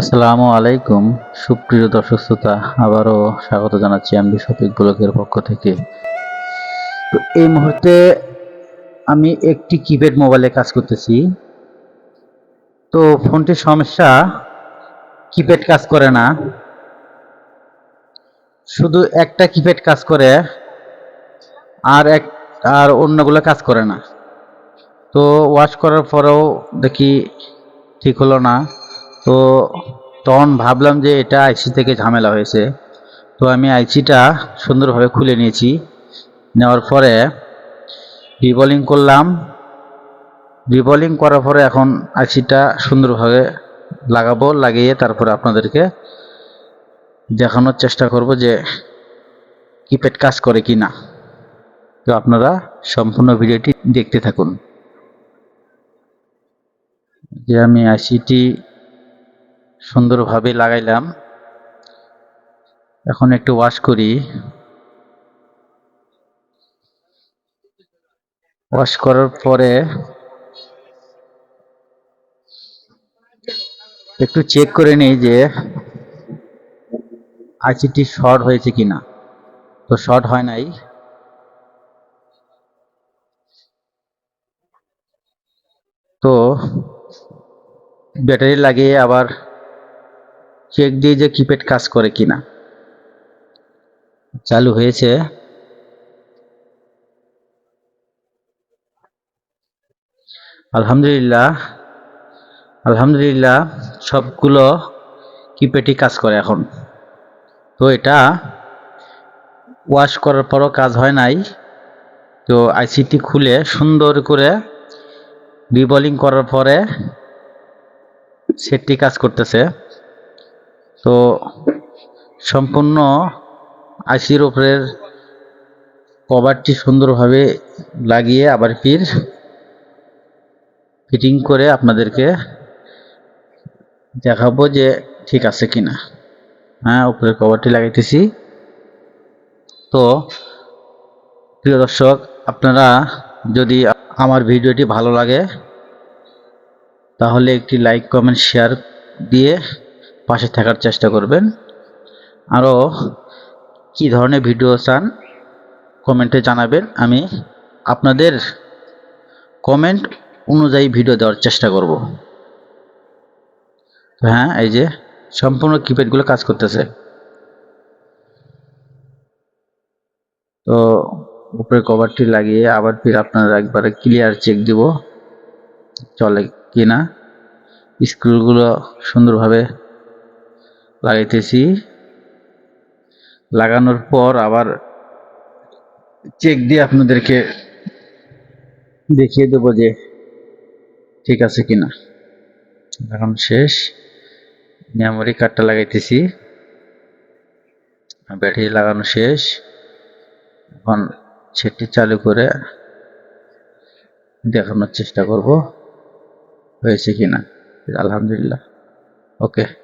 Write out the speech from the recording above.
আসসালামু আলাইকুম। সুপ্রিয় দর্শক শ্রোতা, আবারও স্বাগত জানাচ্ছি আমি শফিক ব্লকের পক্ষ থেকে। তো এই মুহূর্তে আমি একটি কিপ্যাড মোবাইলে কাজ করতেছি। তো ফোনটির সমস্যা, কিপ্যাড কাজ করে না। শুধু একটা কিপ্যাড কাজ করে, আর এক, আর অন্যগুলো কাজ করে না। তো ওয়াশ করার পরেও দেখি ঠিক হলো না। তো তখন ভাবলাম যে এটা আইসি থেকে ঝামেলা হয়েছে। তো আমি আইসিটা সুন্দরভাবে খুলে নিয়েছি। নেওয়ার পরে রিবলিং করলাম। রিবলিং করার পরে এখন আইসিটা সুন্দরভাবে লাগাবো, লাগিয়ে তারপরে আপনাদেরকে দেখানোর চেষ্টা করব যে কিপ্যাড কাজ করে কি না তো আপনারা সম্পূর্ণ ভিডিওটি দেখতে থাকুন। যে আমি আইসিটি সুন্দরভাবে লাগাইলাম। এখন একটু ওয়াশ করি। ওয়াশ করার পরে একটু চেক করে নিই যে আইসিটি শর্ট হয়েছে কিনা। তো শর্ট হয় নাই। তো ব্যাটারি লাগিয়ে আবার চেক দিয়ে যে কিপ্যাড কাজ করে কিনা। চালু হয়েছে। আলহামদুলিল্লাহ আলহামদুলিল্লাহ সবগুলো কিপ্যাডই কাজ করে এখন। তো এটা ওয়াশ করার পরও কাজ হয় নাই। তো আইসিটি খুলে সুন্দর করে রিবলিং করার পরে সেটটি কাজ করতেছে। তো সম্পূর্ণ আইসির ওপরের কভারটি সুন্দরভাবে লাগিয়ে আবার ফির ফিটিং করে আপনাদেরকে দেখাবো যে ঠিক আছে কিনা। হ্যাঁ উপরের কভারটি লাগাইতেছি। তো প্রিয় দর্শক, আপনারা যদি আমার ভিডিওটি ভালো লাগে, তাহলে একটি লাইক, কমেন্ট, শেয়ার দিয়ে পাশে থাকার চেষ্টা করবেন। আরও কি ধরনের ভিডিও চান, কমেন্টে জানাবেন। আমি আপনাদের কমেন্ট অনুযায়ী ভিডিও দেওয়ার চেষ্টা করব। হ্যাঁ এই যে সম্পূর্ণ কিপ্যাডগুলো কাজ করতেছে। তো উপরে কভারটি লাগিয়ে আবার ফির আপনারা একবারে ক্লিয়ার চেক দিব, চলে কিনা। স্ক্রুগুলো সুন্দরভাবে লাগাইতেছি। লাগানোর পর আবার চেক দিয়ে আপনাদেরকে দেখিয়ে দেবো যে ঠিক আছে কিনা। এখন শেষ। মেমোরি কার্ডটা লাগাইতেছি। ব্যাটারি লাগানো শেষ। এখন সেটি চালু করে দেখানোর চেষ্টা করব, হয়েছে কিনা। আলহামদুলিল্লাহ। ওকে।